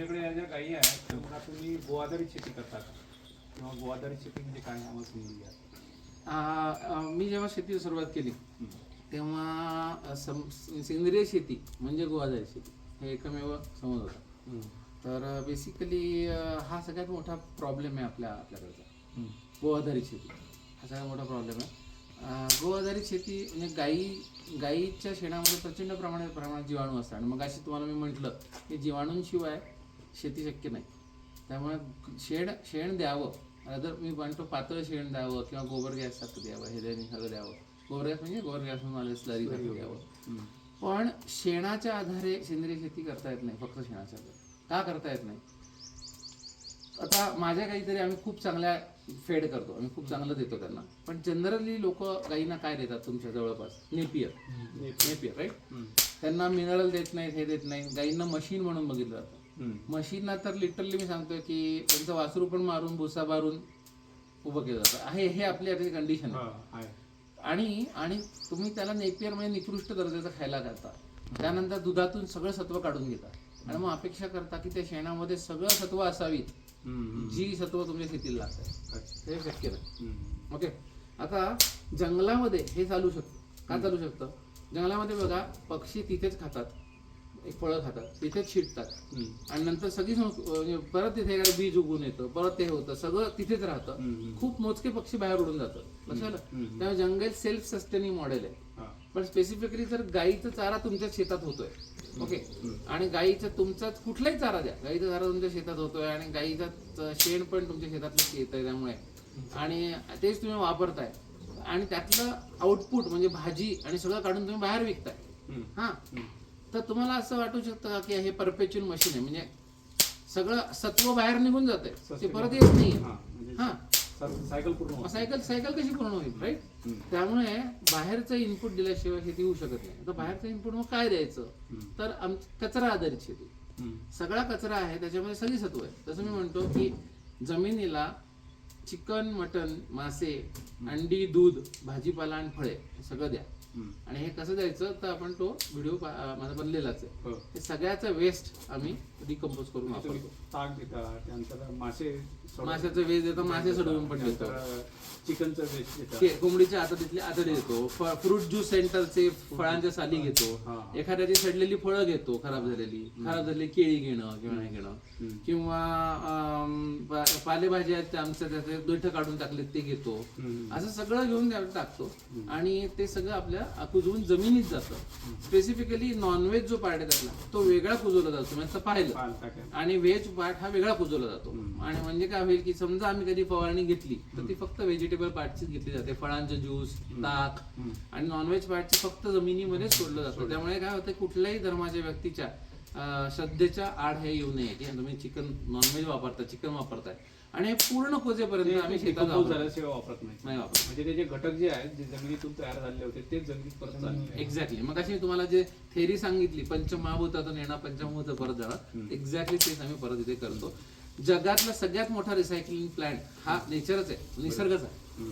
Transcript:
तुमच्याकडे या ज्या गायी आहेत त्यामुळे तुम्ही गोआधारित शेती करता का? किंवा गोआधारित शेती म्हणजे काय आम्हाला समजून घ्या आ, आ, मी जेव्हा शेती सुरुवात केली. तेव्हा अ, सम- सेंद्रिय शेती म्हणजे गोवाधारी शेती हे एकमेव समज होता. तर बेसिकली हा सगळ्यात मोठा प्रॉब्लेम आहे आपल्या आपल्याकडचा. गोआधारित शेती. हा सगळ्यात मोठा प्रॉब्लेम आहे. अं, गोआधारित शेती म्हणजे गाई गाईच्या शेणामध्ये प्रचंड प्रमाणात प्रमाणात जीवाणू असतात. आणि मग अशी तुम्हाला मी म्हटलं की जीवाणूंशिवाय शेती शक्य नाही. त्यामुळे शेण शेण द्यावं. जर मी म्हणतो पातळ शेण द्यावं किंवा गोबर गॅस सारखं द्यावं हे द्यावं सगळं द्यावं. गोबर गॅस म्हणजे गोबर गॅस म्हणून आले स्लरी द्यावं. पण शेणाच्या आधारे सेंद्रिय शेती करता येत नाही फक्त शेणाच्या आधारे. का करता येत नाही? आता माझ्या काहीतरी आम्ही खूप चांगल्या फेड करतो आम्ही खूप चांगलं देतो त्यांना. पण जनरली लोक गाईंना काय देतात तुमच्या जवळपास? नेपियर. Napier right. त्यांना मिनरल देत नाहीत हे देत नाही गाईंना मशीन म्हणून बघितलं जातं. मशीनला तर लिटरली मी सांगतोय की त्यांचं वासरू पण मारून भुसा मारून उभं केलं जातं. आहे हे आपली आता कंडिशन आहे. आणि आणि तुम्ही त्याला नेपियर म्हणजे निकृष्ट दर्जाचं खायला घालता. त्यानंतर दुधातून सगळं सत्व काढून घेता. आणि मग अपेक्षा करता की त्या शेणामध्ये सगळं सत्व असावीत. जी सत्व तुमच्या शेतीला लागतात अच्छा. हे शक्य नाही. ओके. आता जंगलामध्ये हे चालू शकतं. का चालू शकतं? जंगलामध्ये बघा पक्षी तिथेच खातात. एक फळं खातात तिथेच शिटतात हम्म. आणि नंतर सगळी संस्क- म्हणजे परत तिथे एखादं बीज उगून येतं परत ते होतं सगळं तिथेच राहतं हम्म. खूप मोजके पक्षी बाहेर उडून जातात लक्षात आलं? हम्म. त्यामुळे जंगल सेल्फ सस्टेनिंग मॉडेल आहे हा. पण स्पेसिफिकली जर गाईचा चारा तुमच्या शेतात होतोय ओके आणि गाईचा तुमचा कुठलाही चारा द्या गाईचा चारा तुमच्या शेतात होतोय आणि गाईचा च- शेण पण तुमच्या शेतातलं येत आहे त्यामुळे आणि तेच तुम्ही वापरताय आणि त्यातलं आउटपुट म्हणजे भाजी आणि सगळं काढून तुम्ही बाहेर विकताय हम्म. हा हम्म. तर तुम्हाला असं वाटू शकतं का की हे परपेच्युअल मशीन आहे. म्हणजे सगळं सत्व बाहेर निघून जात आहे ते परत येत नाही हा, म्हणजे हा. सर- सायकल पूर्ण. सायकल सायकल कशी पूर्ण होईल राईट. त्यामुळे बाहेरचं इनपुट दिल्याशिवाय शेती होऊ शकत नाही. तर बाहेरचं इनपुट मग काय द्यायचं. तर कचरा आधारित शेती. सगळा कचरा आहे त्याच्यामध्ये सगळी सत्व आहे. तसं मी म्हणतो की जमिनीला चिकन मटन मासे अंडी दूध भाजीपाला आणि फळे हे सगळं द्या. आणि हे कसं द्यायचं? तर आपण तो व्हिडिओ माझा बनलेलाच आहे. हो. हे सगळ्याचा वेस्ट आम्ही डिकम्पोज करून वापरतो. ताक देता त्यानंतर मासे माशाचं वेस्ट देतो मासे सोडवून पण देतो. चिकनचं वेस्ट देता के- कोंबडीच्या आतडीतली आतडी देतो फ्रूट ज्यूस सेंटरचे फळांच्या साली हा. घेतो. एखाद्याची सडलेली फळं घेतो खराब झालेली. खराब झालेली केळी घेणं किंवा हे घेणं. किंवा अम, पा- पालेभाज्या आहेत त्या आमच्या त्याचे देठ काढून टाकलेत ते घेतो. हम्म. असं सगळं घेऊन त्यावर टाकतो. आणि ते सगळं आपल्या कुजवून जमिनीत जातं. स्पेसिफिकली नॉनव्हेज जो पार्ट आहे त्यातला तो वेगळा कुजवला जातो. म्हणजे असं पाहिलं. आणि व्हेज पार्ट हा वेगळा कुजवला जातो. आणि म्हणजे काय होईल की समजा आम्ही कधी फवारणी घेतली तर ती फक्त व्हेजिटेबल पार्टचीच घेतली जाते. फळांचं ज्यूस ताक. आणि नॉनव्हेज पार्टचे फक्त जमिनीमध्ये सोडलं जातं. त्यामुळे काय होतं कुठल्याही धर्माच्या व्यक्तीच्या श्रद्धेच्या आड हे येऊ नये. की तुम्ही चिकन नॉनव्हेज वापरता चिकन वापरताय. आणि हे पूर्ण खोजेपर्यंत आम्ही ते शेतात वापरतो. झाल्याशिवाय वापरत नाही. नाही वापरत. म्हणजे ते जे घटक जे आहेत जे जमिनीतून तयार झालेले होते तेच जमिनीत परत चालले. एक्झॅक्टली मग अशी मी तुम्हाला जे थेरी सांगितली पंचमहाभूतातून येणार पंचमहाभूत परत जाणार. एक्झॅक्टली तेच आम्ही परत इथे करतो. जगातला सगळ्यात मोठा रिसायकलिंग प्लांट हा नेचरच आहे निसर्गच आहे.